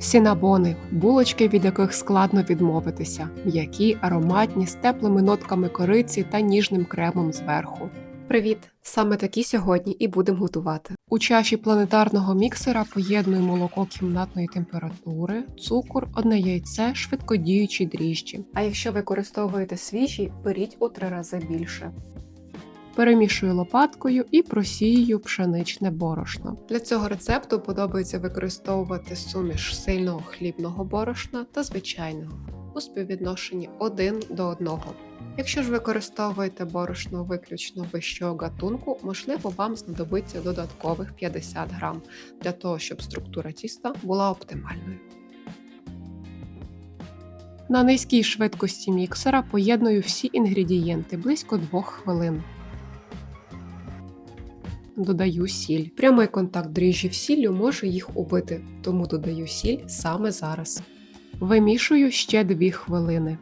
Сінабони булочки, від яких складно відмовитися, м'які, ароматні, з теплими нотками кориці та ніжним кремом зверху. Привіт! Саме такі сьогодні і будемо готувати. У чаші планетарного міксера поєднуй молоко кімнатної температури, цукор, одне яйце, швидкодіючі дріжджі. А якщо використовуєте свіжі, беріть у три рази більше. Перемішую лопаткою і просію пшеничне борошно. Для цього рецепту подобається використовувати суміш сильного хлібного борошна та звичайного у співвідношенні 1 до 1. Якщо ж використовуєте борошно виключно вищого гатунку, можливо, вам знадобиться додаткових 50 грам для того, щоб структура тіста була оптимальною. На низькій швидкості міксера поєдную всі інгредієнти близько 2 хвилин. Додаю сіль. Прямий контакт дріжджів сіллю може їх убити, тому додаю сіль саме зараз. Вимішую ще 2 хвилини.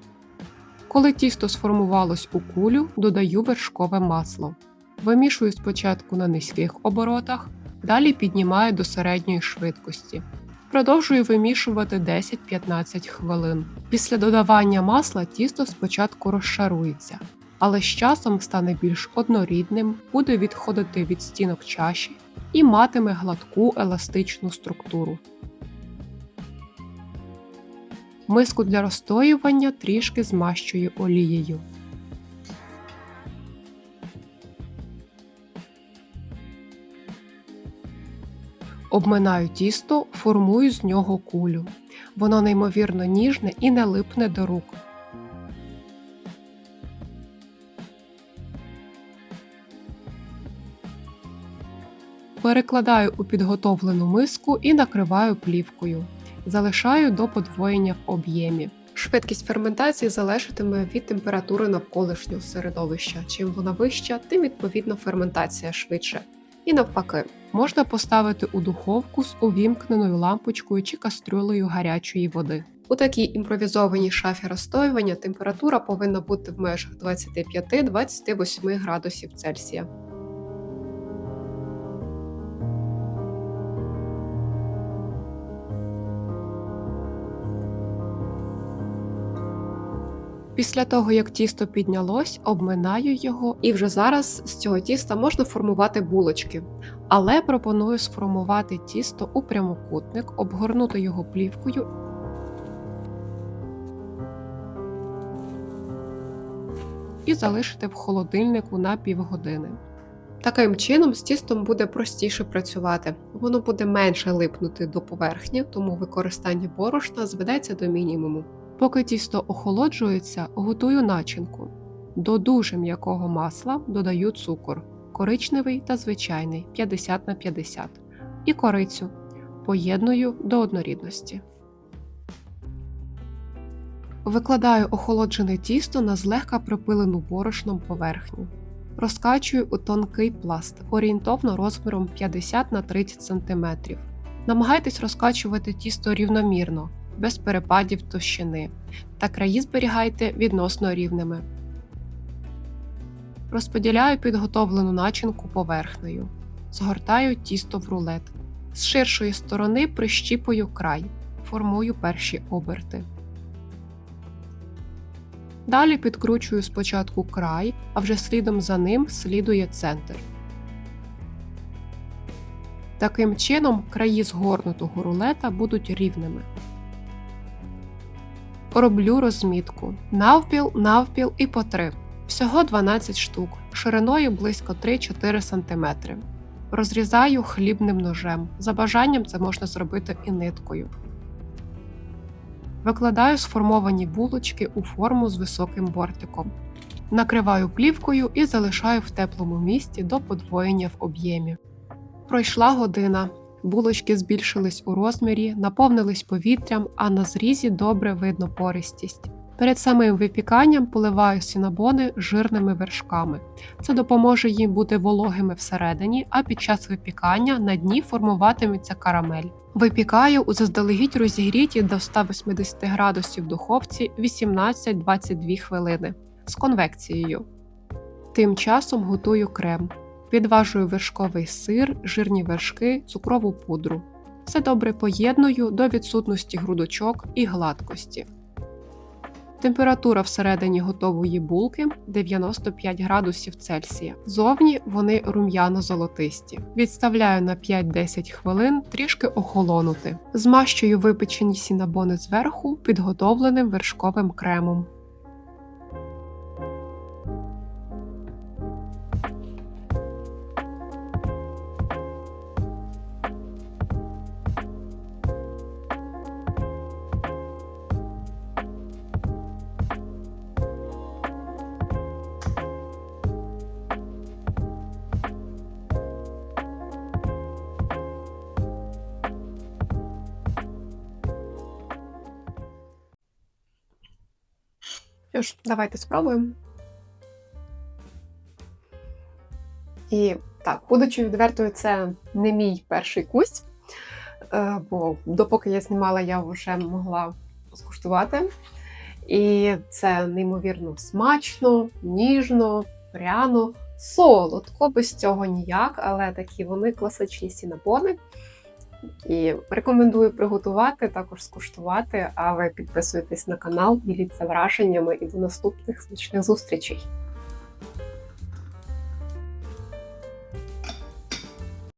Коли тісто сформувалось у кулю, додаю вершкове масло. Вимішую спочатку на низьких оборотах, далі піднімаю до середньої швидкості. Продовжую вимішувати 10-15 хвилин. Після додавання масла тісто спочатку розшарується, але з часом стане більш однорідним, буде відходити від стінок чаші і матиме гладку еластичну структуру. Миску для розстоювання трішки змащую олією. Обминаю тісто, формую з нього кулю. Воно неймовірно ніжне і не липне до рук. Перекладаю у підготовлену миску і накриваю плівкою. Залишаю до подвоєння в об'ємі. Швидкість ферментації залежатиме від температури навколишнього середовища. Чим вона вища, тим відповідно ферментація швидше. І навпаки, можна поставити у духовку з увімкненою лампочкою чи кастрюлею гарячої води. У такій імпровізованій шафі розстоювання температура повинна бути в межах 25-28 градусів Цельсія. Після того, як тісто піднялось, обминаю його, і вже зараз з цього тіста можна формувати булочки. Але пропоную сформувати тісто у прямокутник, обгорнути його плівкою. І залишити в холодильнику на півгодини. Таким чином, з тістом буде простіше працювати, воно буде менше липнути до поверхні, тому використання борошна зведеться до мінімуму. Поки тісто охолоджується, готую начинку. До дуже м'якого масла додаю цукор коричневий та звичайний 50 на 50 і корицю. Поєдную до однорідності. Викладаю охолоджене тісто на злегка припилену борошном поверхню. Розкачую у тонкий пласт орієнтовно розміром 50 на 30 см. Намагайтесь розкачувати тісто рівномірно без перепадів товщини, та краї зберігайте відносно рівними. Розподіляю підготовлену начинку поверхнею. Згортаю тісто в рулет. З ширшої сторони прищіпую край, формую перші оберти. Далі підкручую спочатку край, а вже слідом за ним слідує центр. Таким чином краї згорнутого рулета будуть рівними. Роблю розмітку навпіл, навпіл і по 3. Всього 12 штук, шириною близько 3-4 см. Розрізаю хлібним ножем. За бажанням це можна зробити і ниткою. Викладаю сформовані булочки у форму з високим бортиком. Накриваю плівкою і залишаю в теплому місці до подвоєння в об'ємі. Пройшла година. Булочки збільшились у розмірі, наповнились повітрям, а на зрізі добре видно пористість. Перед самим випіканням поливаю сінабони жирними вершками. Це допоможе їм бути вологими всередині, а під час випікання на дні формуватиметься карамель. Випікаю у заздалегідь розігріті до 180 градусів духовці 18-22 хвилини з конвекцією. Тим часом готую крем. Підважую вершковий сир, жирні вершки, цукрову пудру. Все добре поєдную до відсутності грудочок і гладкості. Температура всередині готової булки 95 градусів Цельсія. Зовні вони рум'яно-золотисті. Відставляю на 5-10 хвилин трішки охолонути. Змащую випечені сінабони зверху підготовленим вершковим кремом. Що ж, давайте спробуємо. І так, будучи відвертою, це не мій перший кусь, е, бо допоки я знімала, я вже могла скуштувати. І це неймовірно смачно, ніжно, пряно, солодко, без цього ніяк, але такі вони класичні сінабони. І рекомендую приготувати, також скуштувати. А ви підписуйтесь на канал, діліться враженнями і до наступних смачних зустрічей.